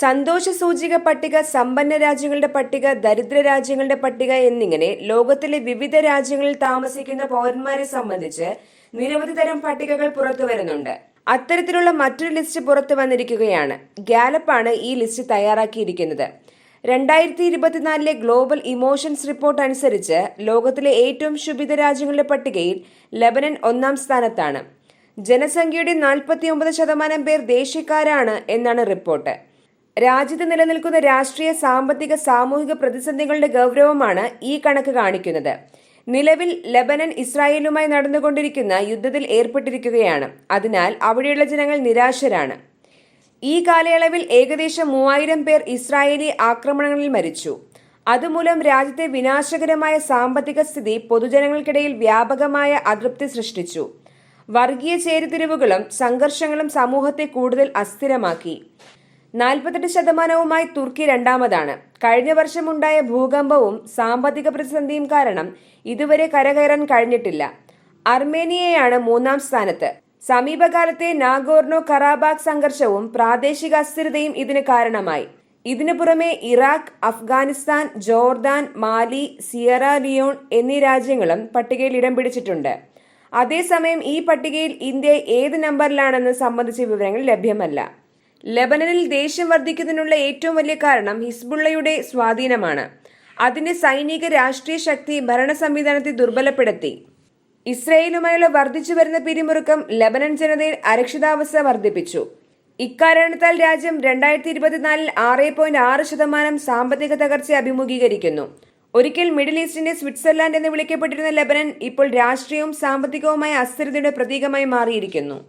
സന്തോഷ സൂചിക പട്ടിക സമ്പന്ന രാജ്യങ്ങളുടെ പട്ടിക ദരിദ്ര രാജ്യങ്ങളുടെ പട്ടിക എന്നിങ്ങനെ ലോകത്തിലെ വിവിധ രാജ്യങ്ങളിൽ താമസിക്കുന്ന പൗരന്മാരെ സംബന്ധിച്ച് നിരവധി തരം പട്ടികകൾ പുറത്തു വരുന്നുണ്ട്. അത്തരത്തിലുള്ള മറ്റൊരു ലിസ്റ്റ് പുറത്തു വന്നിരിക്കുകയാണ്. ഗാലപ്പാണ് ഈ ലിസ്റ്റ് തയ്യാറാക്കിയിരിക്കുന്നത്. രണ്ടായിരത്തി ഇരുപത്തിനാലിലെ ഗ്ലോബൽ ഇമോഷൻസ് റിപ്പോർട്ട് അനുസരിച്ച് ലോകത്തിലെ ഏറ്റവും ശുഭിത രാജ്യങ്ങളുടെ പട്ടികയിൽ ലബനൻ ഒന്നാം സ്ഥാനത്താണ്. ജനസംഖ്യയുടെ നാൽപ്പത്തിയൊമ്പത് ശതമാനം പേർ ദേശീയക്കാരാണ് എന്നാണ് റിപ്പോർട്ട്. രാജ്യത്ത് നിലനിൽക്കുന്ന രാഷ്ട്രീയ സാമ്പത്തിക സാമൂഹിക പ്രതിസന്ധികളുടെ ഗൗരവമാണ് ഈ കണക്ക് കാണിക്കുന്നത്. നിലവിൽ ലബനൻ ഇസ്രായേലുമായി നടന്നുകൊണ്ടിരിക്കുന്ന യുദ്ധത്തിൽ ഏർപ്പെട്ടിരിക്കുകയാണ്. അതിനാൽ അവിടെയുള്ള ജനങ്ങൾ നിരാശരാണ്. ഈ കാലയളവിൽ ഏകദേശം മൂവായിരം പേർ ഇസ്രായേലി ആക്രമണങ്ങളിൽ മരിച്ചു. അതുമൂലം രാജ്യത്തെ വിനാശകരമായ സാമ്പത്തിക സ്ഥിതി പൊതുജനങ്ങൾക്കിടയിൽ വ്യാപകമായ അതൃപ്തി സൃഷ്ടിച്ചു. വർഗീയ ചേരിതിരിവുകളും സംഘർഷങ്ങളും സമൂഹത്തെ കൂടുതൽ അസ്ഥിരമാക്കി. നാൽപ്പത്തെട്ട് ശതമാനവുമായി തുർക്കി രണ്ടാമതാണ്. കഴിഞ്ഞ വർഷമുണ്ടായ ഭൂകമ്പവും സാമ്പത്തിക പ്രതിസന്ധിയും കാരണം ഇതുവരെ കരകയറാൻ കഴിഞ്ഞിട്ടില്ല. അർമേനിയയാണ് മൂന്നാം സ്ഥാനത്ത്. സമീപകാലത്തെ നാഗോർണോ കറാബാഗ് സംഘർഷവും പ്രാദേശിക അസ്ഥിരതയും ഇതിന് കാരണമായി. ഇതിനു പുറമെ Iraq Afghanistan Jordan Mali Sierra എന്നീ രാജ്യങ്ങളും പട്ടികയിൽ ഇടം പിടിച്ചിട്ടുണ്ട്. അതേസമയം ഈ പട്ടികയിൽ ഇന്ത്യ ഏത് നമ്പറിലാണെന്ന് സംബന്ധിച്ച വിവരങ്ങൾ ലഭ്യമല്ല. ലബനനിൽ ദേഷ്യം വർദ്ധിക്കുന്നതിനുള്ള ഏറ്റവും വലിയ കാരണം ഹിസ്ബുള്ളയുടെ സ്വാധീനമാണ്. അതിന്റെ സൈനിക രാഷ്ട്രീയ ശക്തി ഭരണ സംവിധാനത്തെ ദുർബലപ്പെടുത്തി. ഇസ്രയേലുമായുള്ള വർദ്ധിച്ചു വരുന്ന പിരിമുറുക്കം ലബനൻ ജനതയിൽ അരക്ഷിതാവസ്ഥ വർദ്ധിപ്പിച്ചു. ഇക്കാരണത്താൽ രാജ്യം രണ്ടായിരത്തി ഇരുപത്തിനാലിൽ ആറ് പോയിന്റ് ആറ് ശതമാനം സാമ്പത്തിക തകർച്ച അഭിമുഖീകരിക്കുന്നു. ഒരിക്കൽ മിഡിൽ ഈസ്റ്റിന്റെ സ്വിറ്റ്സർലാൻഡ് എന്ന് വിളിക്കപ്പെട്ടിരുന്ന ലബനൻ ഇപ്പോൾ രാഷ്ട്രീയവും സാമ്പത്തികവുമായ അസ്ഥിരതയുടെ പ്രതീകമായി മാറിയിരിക്കുന്നു.